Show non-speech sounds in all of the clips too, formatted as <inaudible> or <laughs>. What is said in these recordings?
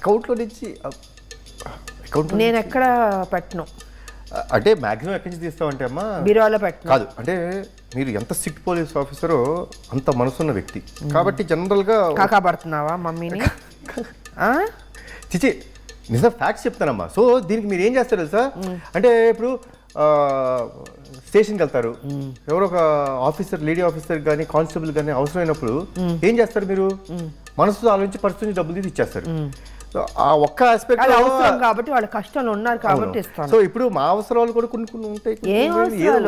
అకౌంట్లో నుంచి అకౌంట్ నేను ఎక్కడ పెట్టను. అంటే మాక్సిమం ఎక్కడి నుంచి తీస్తామంటే అమ్మా? బీరువాలో పెట్టను. కాదు అంటే మీరు ఎంత స్ట్రిక్ట్ పోలీస్ ఆఫీసరో అంత మనసున్న వ్యక్తి. కాబట్టి జనరల్గా కాకా పడుతున్నావా మమ్మీని? <laughs> చిచి నిజం ఫ్యాక్ట్స్ చెప్తానమ్మా. సో దీనికి మీరు ఏం చేస్తారు తెలుసా? అంటే ఇప్పుడు స్టేషన్కి వెళ్తారు. ఎవరో ఒక ఆఫీసర్ లేడీ ఆఫీసర్ కానీ కానిస్టేబుల్ కానీ అవసరమైనప్పుడు ఏం చేస్తారు మీరు? మనసుతో ఆలోచించి పరిస్థితి నుంచి డబ్బులు తీసి ఇచ్చేస్తారు. సో ఆ ఒక్క ఆస్పెక్ట్ అవసరం కాబట్టి వాళ్ళ కష్టంలో ఉన్నారు కాబట్టి ఇస్తాను సో ఇప్పుడు మా అవసరాలు కూడా కొన్ని కొన్ని ఉంటాయి?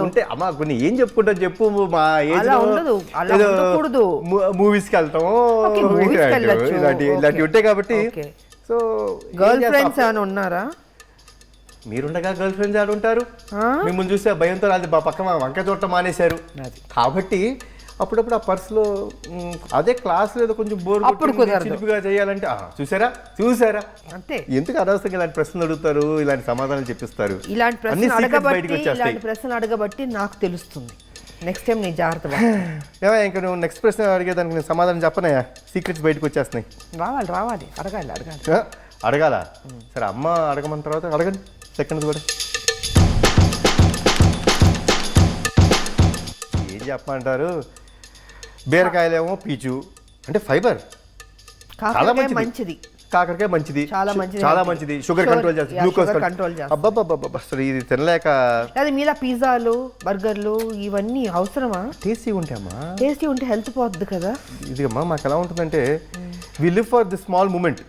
ఉంటాయి అమ్మా కొన్ని ఏం చెప్పుకుంటా చెప్పు మా ఏజ్ ఉండదు. అలా ఉండకూడదు. మూవీస్కి వెళ్ళొచ్చు. ఇలాంటి Okay. ఇలాంటి ఉంటాయి కాబట్టి. సో గర్ల్ ఫ్రెండ్స్ ఏమైనా ఉన్నారా మీరుండగా గర్ల్ ఫ్రెండ్స్ ఆడు ఉంటారు ఆ? మిమ్మల్ని చూస్తే భయంతో అది మా పక్క మా వంక చూడటం మానేశారు. కాబట్టి అప్పుడప్పుడు ఆ పర్సులో అదే క్లాస్ ఏదో కొంచెం బోర్. చిలుపుగా చేయాలంటే చూసారా? చూసారా? అంతే. ఎందుకు అనవసరంగా ఇలాంటి ప్రశ్నలు అడుగుతారు ఇలాంటి సమాధానం చెప్పిస్తారు? ఇలాంటి ప్రశ్నలు అడగబట్టి ఇలాంటి ప్రశ్నలు అడగబట్టి నాకు తెలుస్తుంది. నెక్స్ట్ టైం నీ జాగ్రత్త <sighs> ఇంకా నువ్వు నెక్స్ట్ ప్రశ్న అడిగేదానికి నేను సమాధానం చెప్పనయా సీక్రెట్స్ బయటకు వచ్చేస్తున్నాయి. రావాలి రావాలి. అడగాలి అడగాలి. అడగాల? సరే అమ్మ అడగమన్న తర్వాత అడగండి. సెకండ్ కూడా. ఏం చెప్పమంటారు? బీరకాయలేమో పీచు. అంటే ఫైబర్. చాలా కాకరకాయ మంచిది. కాకరకాయ మంచిది. చాలా మంచిది. చాలా. మంచిది. షుగర్ కంట్రోల్ చేస్తుంది. గ్లూకోజ్ sugar control చేస్తుంది. అబ్బాబ్బాబ్బా అసలు ఇది తినలేక లేదా మీలా పిజ్జాలు బర్గర్లు ఇవన్నీ అవసరమా? టేస్టీ ఉంటాయమ్మా టేస్టీ ఉంటే హెల్త్ పోద్ది కదా. ఇది అమ్మా మాకు ఎలా ఉంటుందంటే we live for the small moment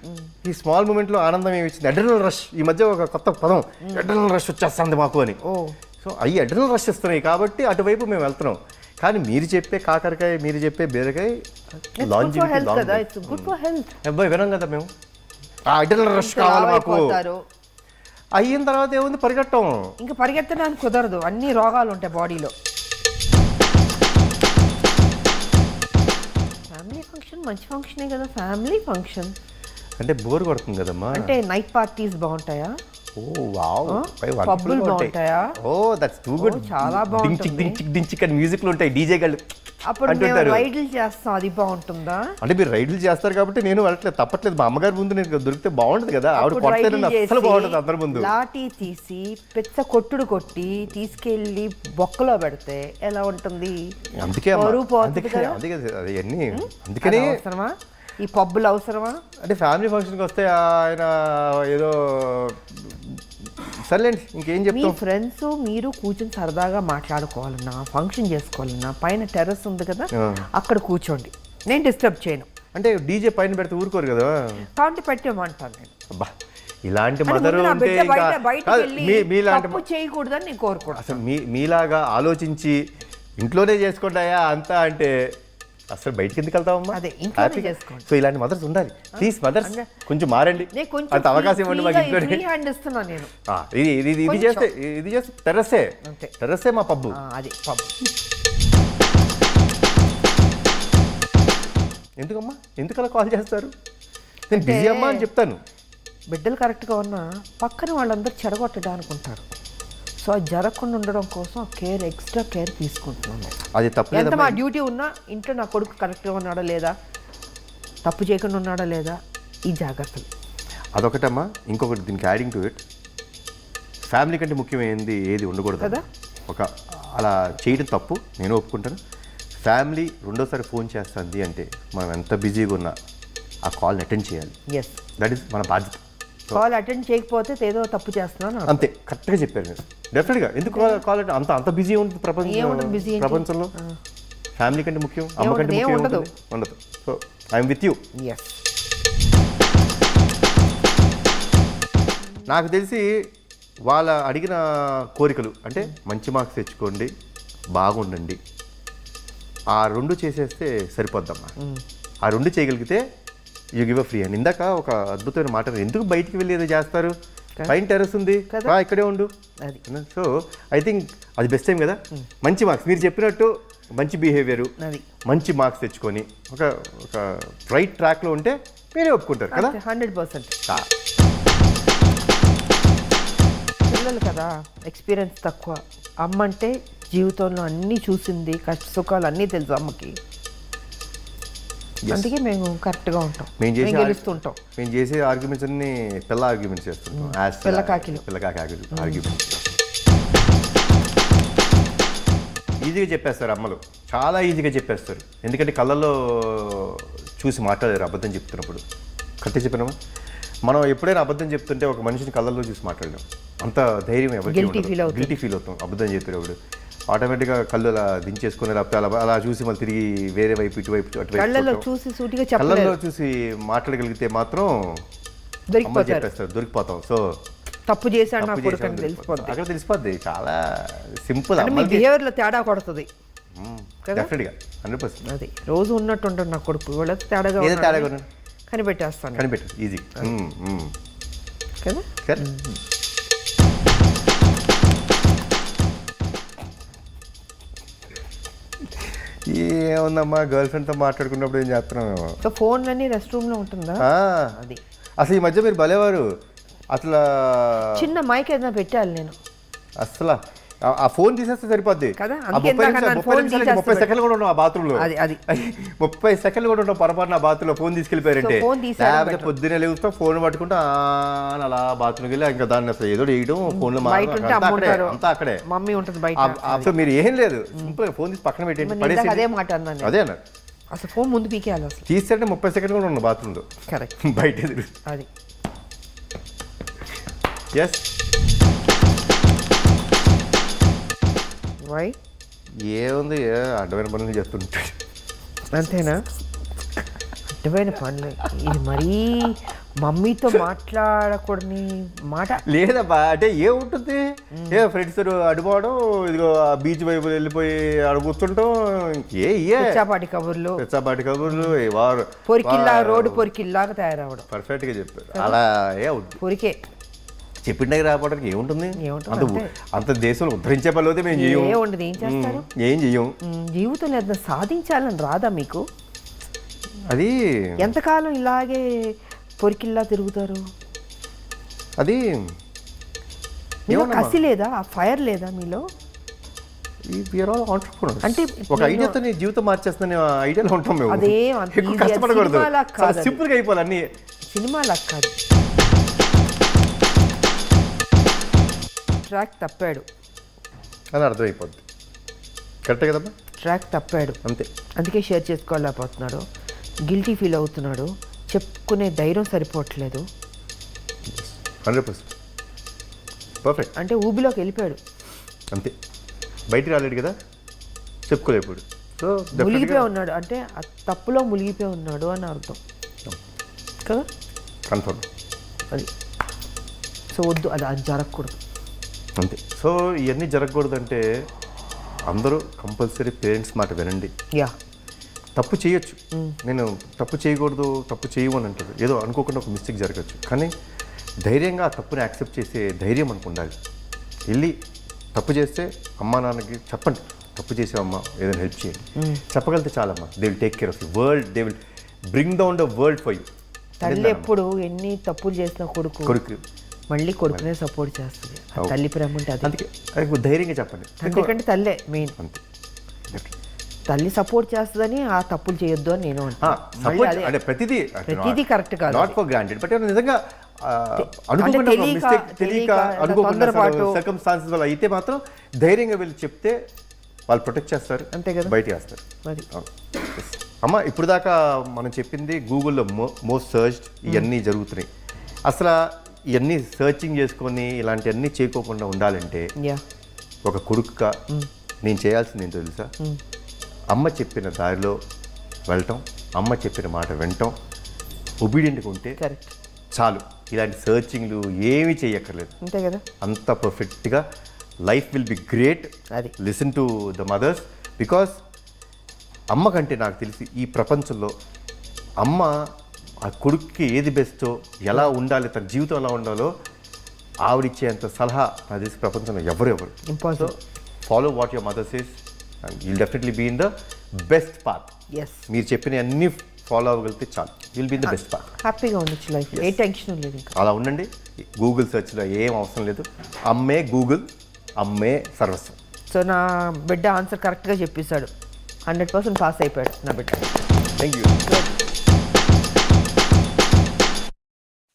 ఈ స్మాల్ మూమెంట్లో ఆనందం ఏమి ఇచ్చింది? అడ్రినల్ రష్ ఈ మధ్య ఒక కొత్త పదం అడ్రినల్ రష్ వచ్చేస్తుంది మాకు అని. ఓ. సో అవి అడ్రినల్ రష్ ఇస్తున్నాయి కాబట్టి అటువైపు మేము వెళ్తున్నాం. కానీ మీరు చెప్పే కాకరకాయ మీరు చెప్పే బీరకాయ long కదా. ఇట్స్ గుడ్ ఫర్ హెల్త్ అబ్బాయి వినం కదా మేము. ఆ రష్ కావాలి మాకు. అయిన తర్వాత ఏముంది? పరిగెట్టం. ఇంకా పరిగెత్తడానికి కుదరదు అన్ని రోగాలు ఉంటాయి బాడీలో. ఫ్యామిలీ ఫంక్షన్ మంచి ఫంక్షనే కదా ఫ్యామిలీ ఫంక్షన్ అంటే బోర్ కొడుతుంది కదమ్మా. అంటే నైట్ పార్టీస్ బాగుంటాయా? Oh wow. పబ్బులు. బాగుంటాయా? ఓ దట్స్ టూ గుడ్ చాలా బాగుంటుంది. డించిక్ డించిక్ అని మ్యూజిక్లు ఉంటాయి. డీజే గళ్ళు అప్పుడు మేము రైడ్లు చేస్తాం అది బాగుంటుందా? అంటే మీరు రైడ్లు చేస్తారు కాబట్టి నేను వెళ్ళట్లేదు తప్పట్లేదు. మా అమ్మగారి ముందు నేను దొరికితే బాగుంటుంది కదా. ఆవిడ అస్సలు చేసి, బాగుంటుంది అందరి ముందు. లాఠీ తీసి పెద్ద కొట్టుడు కొట్టి తీసుకెళ్ళి బొక్కలో పెడితే ఎలా ఉంటుంది? అందుకే అందుకే కదా? అందుకే అది అందుకనే అవసరమా? ఈ పబ్బులు అవసరమా? అంటే ఫ్యామిలీ ఫంక్షన్కి వస్తే ఆయన ఏదో సర్లేండి ఇంకేం మీ చెప్తాం? ఫ్రెండ్స్ మీరు కూర్చొని సరదాగా మాట్లాడుకోవాలన్నా ఫంక్షన్ చేసుకోవాలన్నా పైన టెర్రస్ ఉంది కదా ఆ. అక్కడ కూర్చోండి. నేను డిస్టర్బ్ చేయను. అంటే డీజే పైన పెడితే ఊరుకోరు కదా? కాబట్టి పెట్టేమంటాను నేను. అబ్బా ఇలాంటి మదర్ ముందు నా ఉంటే బిడ్డ ఇంకా బయట బయటకు కాదు, వెళ్ళి మీ మీలాంటి తప్పు చేయకూడదని నేను కోరుకుంటాను అసలు మీ మీలాగా ఆలోచించి ఇంట్లోనే చేసుకుంటాయా అంతా అంటే అసలు బయటికి ఎందుకు వెళ్తామమ్మా అదే. సో ఇలాంటి మదర్స్ ఉండాలి. ప్లీజ్ మదర్స్ కొంచెం మారండి. అంత అవకాశం ఇవ్వండి మాకు నేను. ఇది ఇది ఇది. చేస్తే ఇది చేస్తే టెర్రసే. అంతే. టెర్రసే మా పబ్బు. అది పబ్బు. ఎందుకమ్మా? ఎందుకు అలా కాల్ చేస్తారు? నేను బిజీ అమ్మా అని చెప్తాను. బిడ్డలు కరెక్ట్గా ఉన్నా పక్కన వాళ్ళందరూ చెడగొట్టడానికి ఉంటారు సో అది జరగకుండా ఉండడం కోసం కేర్ ఎక్స్ట్రా కేర్ తీసుకుంటున్నాను అది ఎంత తప్పలేదు మా డ్యూటీ ఉన్నా ఇంట్లో నా కొడుకు కరెక్ట్గా ఉన్నాడా లేదా? తప్పు చేయకుండా ఉన్నాడా లేదా? ఈ జాగ్రత్తలు. అదొకటమ్మా ఇంకొకటి దీనికి యాడింగ్ టు ఇట్ ఫ్యామిలీ కంటే ముఖ్యమైనది ఏది ఉండకూడదు. కదా? ఒక అలా చేయడం తప్పు నేను ఒప్పుకుంటాను. ఫ్యామిలీ రెండోసారి ఫోన్ చేస్తుంది అంటే మనం ఎంత బిజీగా ఉన్నా ఆ కాల్ని అటెండ్ చేయాలి. ఎస్ దట్ ఈస్ మన బాధ్యత. కాల్ అటెండ్ చేయకపోతే ఏదో తప్పు చేస్తున్నాను. అంతే కరెక్ట్గా చెప్పారు మీరు. డెఫినెట్గా ఎందుకు కాల్ కాల్ అంటే అంత అంత బిజీ ఉంటుంది ప్రపంచం ఏంటి? ప్రపంచంలో? ఫ్యామిలీ కంటే ముఖ్యం అమ్మ కంటే ముఖ్యం. ఉంటుంది? ఉండదు. So I'm with you yes నాకు తెలిసి వాళ్ళ అడిగిన కోరికలు అంటే మంచి మార్క్స్ తెచ్చుకోండి బాగుండండి. ఆ రెండు చేసేస్తే సరిపోద్దమ్మా. ఆ రెండు చేయగలిగితే you give a free and ఇందాక ఒక అద్భుతమైన మాట. ఎందుకు బయటికి వెళ్ళి ఏదో చేస్తారు? పైన టెర్రస్ ఉంది. కదా. రా ఇక్కడే ఉండు. సో ఐ థింక్ అది బెస్ట్ టైం కదా. మంచి మార్క్స్ మీరు చెప్పినట్టు మంచి బిహేవియర్ మంచి మార్క్స్ తెచ్చుకొని ఒక ఒక రైట్ ట్రాక్లో ఉంటే మీరే ఒప్పుకుంటారు కదా. Hundred percent. పిల్లలు కదా ఎక్స్పీరియన్స్ తక్కువ. అమ్మ అంటే జీవితంలో అన్నీ చూసింది కష్ట సుఖాలు అన్నీ తెలుసు అమ్మకి. అందుకే మేము కరెక్ట్గా ఉంటాం. మేము చేసే గెలుస్తుంటాం మేము చేసే ఆర్గ్యుమెంట్స్ అన్ని పిల్ల ఆర్గ్యుమెంట్స్ చేస్తుంటాం. As- పిల్లకాకిలు. పిల్లకాకి ఆర్గ్యుమెంట్స్ ఈజీగా చెప్పేస్తారు అమ్మలు. చాలా ఈజీగా చెప్పేస్తారు. ఎందుకంటే కళ్ళల్లో చూసి మాట్లాడారు అబద్ధం చెప్తున్నప్పుడు. కరెక్ట్ చెప్పినామా మనం ఎప్పుడైనా అబద్ధం చెప్తుంటే ఒక మనిషిని కళ్ళల్లో చూసి మాట్లాడలేం. అంత ధైర్యం అవుతుంది. గిల్టీ ఫీల్ అవుతాం. అబద్ధం చెప్పేటప్పుడు ఆటోమేటిక్గా కళ్ళు అలా దించేసుకుని లేకపోతే అలా అలా చూసి మళ్ళీ తిరిగి వేరే వైపు ఇటువైపు చూడటం. చూసి సూటిగా కళ్ళల్లో చూసి మాట్లాడగలిగితే మాత్రం దొరికిపోతారు. దొరికిపోతాం. సో తప్పు చేశాడు నా కొడుకు అని. తెలిసిపోద్ది. అక్కడ తెలిసిపోద్ది. చాలా సింపుల్ బిహేవియర్లో తేడా కొడుతుంది. కదా? డెఫినెట్గా హండ్రెడ్ పర్సెంట్. అది. రోజు ఉన్నట్టు ఉంటాడు నా కొడుకు. వాళ్ళతో తేడాగా తేడాగా. కనిపెట్టేస్తాను. కనిపెట్టు. ఈజీ కదా? ఏముందమ్మా గర్ల్ ఫ్రెండ్తో మాట్లాడుకున్నప్పుడు ఏం చేస్తున్నాం సో ఫోన్లన్నీ రెస్ట్ రూమ్లో ఉంటుందా? అది. అసలు ఈ మధ్య మీరు భలేవారు. అసలు చిన్న మైక్ ఏదైనా పెట్టాలి నేను. అసలు. ఆ- ఫోన్ తీసేస్తే సరిపోద్ది. ముప్పై ఫోన్ సెకండ్లు కూడా ఉన్నాం ఆ అది అది. <laughs> ముప్పై సెకండ్లు కూడా ఉంటాం పొరపాటున ఆ బాత్రూంలో ఫోన్ తీసుకెళ్ళిపోయారంటే. ఫోన్ లేకపోతే. పొద్దున్నే లేవుతాం ఫోన్ పట్టుకుంటా అలా బాత్రూమ్కి వెళ్ళి ఇంకా దాన్ని అసలు ఏదో వేయడం అమ్మ ఉంటారు. అంతా అక్కడే. మమ్మీ ఉంటుంది బయట. మీరు ఏం లేదు. సింపుల్ ఫోన్ తీసి పక్కన పెట్టండి అదే మాట అన్నాను. అదే అన్నారు అసలు ఫోన్ ముందు పీకేయాలి అసలు. తీసేటే ముప్పై సెకండ్లు కూడా ఉన్నాం బాత్రూంలో. కరెక్ట్ <laughs> బయట అది. Yes why? ఏముంది? ఏ అడ్డమైన పనులు చేస్తుంటాడు అంతేనా? అడ్డమైన పనులు? ఇది మరీ మమ్మీతో మాట్లాడకూడని మాట? లేదబ్బా అంటే ఏముంటుంది? ఏ ఫ్రెండ్స్ అడుకోవడం ఇదిగో బీచ్ వైపు వెళ్ళిపోయి కూర్చుంటాం ఏ ఏ. పిచ్చాపాటి కబుర్లు. పెచ్చబాటి కబుర్లు వారు పొరికిల్లా రోడ్డు పొరికిల్లాగా తయారవడం పర్ఫెక్ట్గా చెప్పారు. అలా ఏ పొరికే. చెప్పిన దగ్గర ఏముంటుంది? అంత అంతే. దేశంలో ఉద్ధరించే అయితే మేము ఏ చేస్తారు? ఏం ఉమ్, జీవితంలో ఏదైనా సాధించాలని రాదా మీకు? అది ఎంతకాలం ఇలాగే పొరికిల్లా తిరుగుతారు? అది కసి లేదా? ఆ ఫైర్ లేదా మీలో? అంటే ఒక నేను- ఐడియాతో నీ జీవితం మార్చేస్తున్న ఐడియాలో ఉంటాం మేము. అదేం కష్టపడకూడదు. అయిపోవాలి అన్ని. కాదు. ట్రాక్ తప్పాడు. అని అర్థమైపోద్ది. కరెక్టే కదమ్మా? ట్రాక్ తప్పాడు. అంతే. అందుకే షేర్ చేసుకోలేకపోతున్నాడు. గిల్టీ ఫీల్ అవుతున్నాడు. చెప్పుకునే ధైర్యం సరిపోవట్లేదు. Hundred percent. పర్ఫెక్ట్. అంటే ఊబిలోకి వెళ్ళిపోయాడు. అంతే. బయటికి రాలేడు కదా? చెప్పుకోలేప్పుడు సో మునిగిపోయి ఉన్నాడు. అంటే ఆ తప్పులో మునిగిపోయి ఉన్నాడు అని అర్థం. కదా? కన్ఫర్మ్. అది. సో వద్దు. అది అది జరగకూడదు. అంతే. సో ఇవన్నీ జరగకూడదంటే అందరూ కంపల్సరీ పేరెంట్స్ మాట వినండి. యా. తప్పు చేయొచ్చు. నేను తప్పు చేయకూడదు తప్పు చేయమని అంటారు. ఏదో అనుకోకుండా ఒక మిస్టేక్ జరగచ్చు. కానీ ధైర్యంగా ఆ తప్పుని యాక్సెప్ట్ చేసే ధైర్యం మనకు ఉండాలి. వెళ్ళి తప్పు చేస్తే అమ్మా నాన్నకి చెప్పండి. తప్పు చేసావమ్మా ఏదైనా హెల్ప్ చేయండి. చెప్పగలిగితే చాలమ్మా. They will take care of you world they will bring down the world for you తల్లి ఎప్పుడు ఎన్ని తప్పులు చేసిన కొడుకు కొడుకు. మళ్ళీ కొడుకునే సపోర్ట్ చేస్తుంది. తల్లి ప్రేమ ఉంటే అది. అందుకే ధైర్యంగా చెప్పండి. ఎందుకంటే తల్లే మెయిన్ అంతే. తల్లి సపోర్ట్ చేస్తుందని ఆ తప్పులు చేయొద్దు అని నేను అంటే ప్రతిదీ ప్రతిదీ correct కాదు నాట్ ఫర్ గ్రాంటెడ్ బట్ నిజంగా తెలియక- అనుకోకుండా తొందరపాటు. సర్కమ్స్టాన్సెస్ వల్ల అయితే మాత్రం ధైర్యంగా వెళ్ళి చెప్తే వాళ్ళు ప్రొటెక్ట్ చేస్తారు అంతే కదా. అది అవును. Yes. అమ్మ ఇప్పుడు దాకా మనం చెప్పింది గూగుల్లో మో మోస్ట్ సర్చ్డ్ ఇవన్నీ జరుగుతున్నాయి. అసలు ఇవన్నీ సర్చింగ్ చేసుకొని ఇలాంటివన్నీ చేయకోకుండా ఉండాలంటే యా ఒక కొడుకుగా నేను చేయాల్సింది ఏంటో తెలుసా? అమ్మ చెప్పిన దారిలో వెళ్ళటం అమ్మ చెప్పిన మాట వినటం ఒబీడియంట్గా ఉంటే కరెక్ట్ చాలు. ఇలాంటి సర్చింగ్లు ఏమీ చేయక్కర్లేదు. అంతే కదా? అంత పర్ఫెక్ట్గా లైఫ్ విల్ బి గ్రేట్ అది. Listen to the mothers because అమ్మ కంటే నాకు తెలిసి ఈ ప్రపంచంలో అమ్మ ఆ కొడుక్కి ఏది బెస్టో ఎలా ఉండాలి తన జీవితం ఎలా ఉండాలో ఆవిడిచ్చేంత సలహా నాకు తెలిసి ప్రపంచంలో ఎవరు ఎవరు impossible follow what your mother says and will definitely be in the best path yes మీరు చెప్పిన అన్ని ఫాలో అవ్వగలిగితే చాలు. Will be in the best path హ్యాపీగా ఉండొచ్చు లైఫ్ ఏ టెన్షన్ లేదు అలా ఉండండి. గూగుల్ సెర్చ్లో ఏం అవసరం లేదు. అమ్మే గూగుల్ అమ్మే సర్వస్వం. సో నా బిడ్డ ఆన్సర్ కరెక్ట్గా చెప్పేశాడు. హండ్రెడ్ పర్సెంట్ పాస్ అయిపోయాడు నా బిడ్డ. Thank you